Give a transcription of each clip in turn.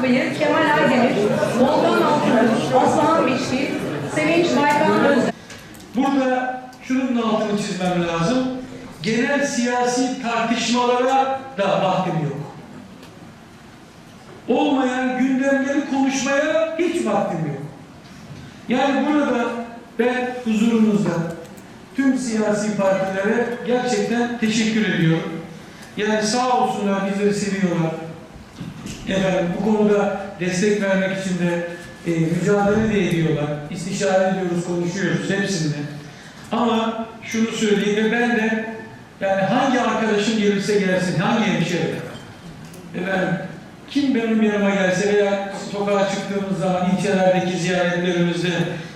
Akbıyık, Kemal Aydemir, Volkan Altınır, Aslan Biçti, Sevinç Baykan. Burada şunun da altını çizmem lazım. Genel siyasi tartışmalara da vaktim yok. Olmayan gündemleri konuşmaya hiç vaktim yok. Yani burada ben huzurunuzda tüm siyasi partilere gerçekten teşekkür ediyorum. Yani sağ olsunlar bizleri seviyorlar. Efendim bu konuda destek vermek için de e, mücadele de ediyorlar. İstişare ediyoruz, konuşuyoruz hepsinde. Ama şunu söyleyeyim ve ben de yani hangi arkadaşım gelirse gelsin, hangi hemşehri, efendim kim benim yanıma gelse veya sokağa çıktığımız zaman ilçelerdeki ziyaretlerimizde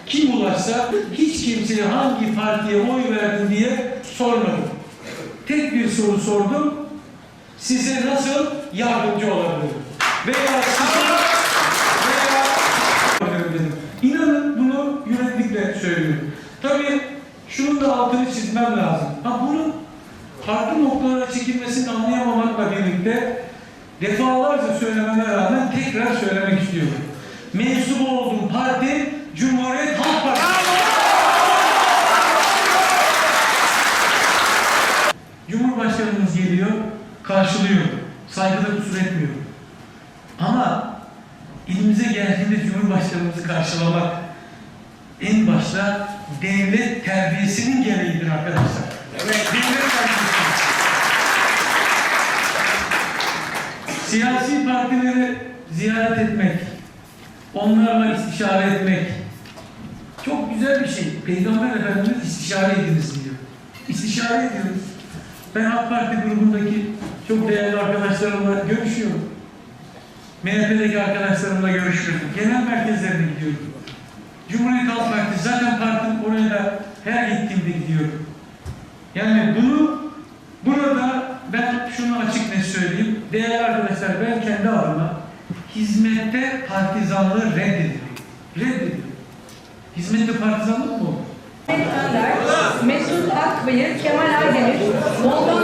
kim ulaşsa hiç kimseye hangi partiye oy verdin diye sormadım. Tek bir soru sordum. Size nasıl yardımcı olabilirim? Veya size veya dedim. İnanın bunu yüreklikle söylüyorum. Tabii şunun da altını çizmem lazım. Ha bunun farklı noktalara çekilmesini anlayamamakla birlikte defalarca söylememe rağmen tekrar söylemek istiyorum. Mensup olduğum parti Cumhuriyet Halk Partisi. Cumhurbaşkanımız geliyor, karşılıyor. Saygıda kusur etmiyor. Ama elimize geldiğinde Cumhurbaşkanımızı karşılamak en başta devlet terbiyesinin gereğidir arkadaşlar. Evet, devlet terbiyesi. Siyasi partileri ziyaret etmek, onlarla istişare etmek çok güzel bir şey. Peygamber Efendimiz istişare ediniz diyor. İstişare ediyoruz. Ben AK Parti grubundaki çok değerli arkadaşlarımla görüşüyorum. MHP'deki arkadaşlarımla görüşüyorum. Genel merkezlerine gidiyorum. Cumhuriyet Halk Partisi zaten partim oraya da her gittiğimde gidiyorum. Yani bunu burada ben şunu açık net söyleyeyim. Değerli arkadaşlar ben kendi adıma hizmette partizanlığı reddediyorum. Reddediyorum. Hizmette partizanlık mı olur? Mesut Akbıyık, Kemal Aydemir, Altınır,